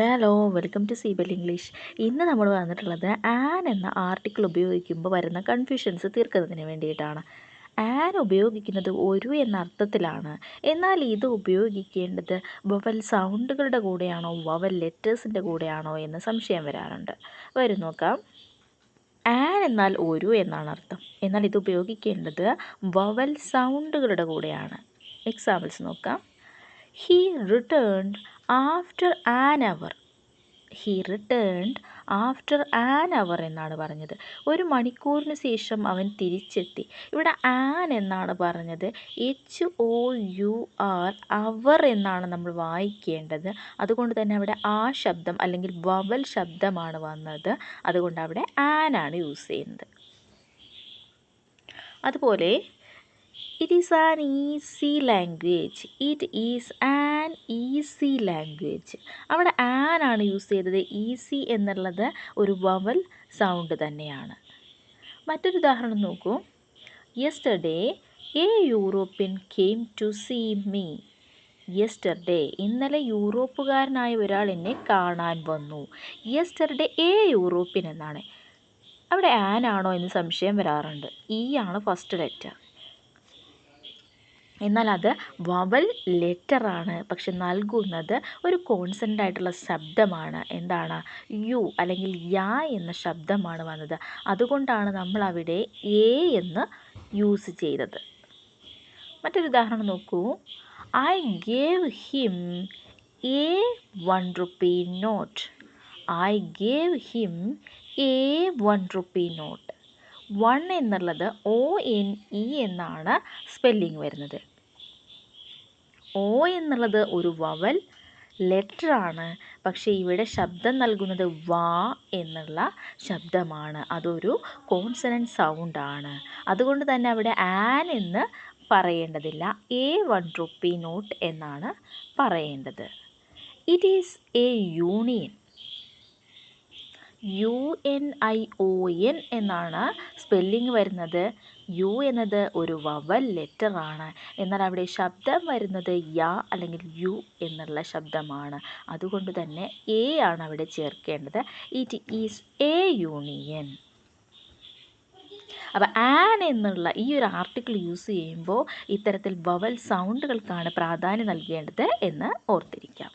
Hello welcome to Seebal English ഇന്ന് നമ്മൾ വന്നിട്ടുള്ളത് ആൻ എന്ന ആർട്ടിക്കിൾ ഉപയോഗിക്കുമ്പോൾ വരുന്ന കൺഫ്യൂഷൻസ് തീർക്കുന്നതിന് വേണ്ടിയിട്ടാണ്. ആൻ ഉപയോഗിക്കുന്നത് ഒരു എന്ന അർത്ഥത്തിലാണ്. എന്നാൽ ഇത് ഉപയോഗിക്കേണ്ടത് വവൽ സൗണ്ടുകളുടെ കൂടെയാണോ വവൽ ലെറ്റേഴ്സിന്റെ കൂടെയാണോ എന്ന് സംശയം വരാറുണ്ട്. വരും നോക്കാം. ആൻ എന്നാൽ ഒരു എന്നാണ് അർത്ഥം. എന്നാൽ ഇത് ഉപയോഗിക്കേണ്ടത് വവൽ സൗണ്ടുകളുടെ കൂടെയാണ്. എക്സാമ്പിൾസ് നോക്കാം. He returned after an hour he returned after an hour എന്നാണ് പറഞ്ഞത്. ഒരു മണിക്കൂറിന് ശേഷം അവൻ തിരിച്ചെത്തി. ഇവിടെ ആൻ എന്നാണ് പറഞ്ഞത്. H O U R hour എന്നാണ് നമ്മൾ വായിക്കേണ്ടത്. അതുകൊണ്ട് തന്നെ അവിടെ ആ ശബ്ദം അല്ലെങ്കിൽ വവൽ ശബ്ദമാണ് വന്നത്. അതുകൊണ്ട് അവിടെ ആൻ ആണ് യൂസ് ചെയ്യുന്നത്. അതുപോലെ it is an easy language it is an easy language അവിടെ ആൻ ആണ് യൂസ് ചെയ്തത്. ഈസി എന്നുള്ളത് ഒരു വവൽ സൗണ്ട് തന്നെയാണ്. മറ്റൊരു ഉദാഹരണം നോക്കൂ. Yesterday a European came to see me yesterday ഇന്നലെ യൂറോപ്പുകാരനായ ഒരാൾ എന്നെ കാണാൻ വന്നു. യെസ്റ്റർഡേ എ യൂറോപ്യൻ എന്നാണ്. അവിടെ ആൻ ആണോ എന്ന് സംശയം വരാറുണ്ട്. ഈ ആണ് ഫസ്റ്റ് ലെറ്റർ എന്നാൽ അത് വവൽ ലെറ്ററാണ് പക്ഷെ നൽകുന്നത് ഒരു കോൺസെന്റ് ആയിട്ടുള്ള ശബ്ദമാണ്. എന്താണ്? യു അല്ലെങ്കിൽ യാ എന്ന ശബ്ദമാണ് വന്നത്. അതുകൊണ്ടാണ് നമ്മൾ അവിടെ എ എന്ന് യൂസ് ചെയ്തത്. മറ്റൊരു ഉദാഹരണം നോക്കൂ. I gave him a one rupee note I gave him a one rupee note one എന്നുള്ളത് ഒ എൻ ഇ എന്നാണ് സ്പെല്ലിംഗ് വരുന്നത്. ഓ എന്നുള്ളത് ഒരു വവൽ ആണ്. പക്ഷേ ഇവിടെ ശബ്ദം നൽകുന്നത് വാ എന്നുള്ള ശബ്ദമാണ്. അതൊരു കോൺസണന്റ് സൗണ്ടാണ് അതുകൊണ്ട് തന്നെ അവിടെ ആൻ എന്ന് പറയേണ്ടതില്ല. എ വൺ റുപ്പി നോട്ട് എന്നാണ് പറയേണ്ടത്. It is a union U N I O N എന്നാണ് സ്പെല്ലിംഗ് വരുന്നത്. യു എന്നത് ഒരു വവൽ ലെറ്ററാണ് എന്നാൽ അവിടെ ശബ്ദം വരുന്നത് യാ അല്ലെങ്കിൽ യു എന്നുള്ള ശബ്ദമാണ്. അതുകൊണ്ട് തന്നെ എ ആണ് അവിടെ ചേർക്കേണ്ടത്. ഇറ്റ് ഈസ് എ യൂണിയൻ അപ്പോൾ ആൻ എന്നുള്ള ഈ ഒരു ആർട്ടിക്കിൾ യൂസ് ചെയ്യുമ്പോൾ ഇത്തരത്തിൽ വവൽ സൗണ്ടുകൾക്കാണ് പ്രാധാന്യം നൽകേണ്ടത് എന്ന് ഓർത്തിരിക്കാം.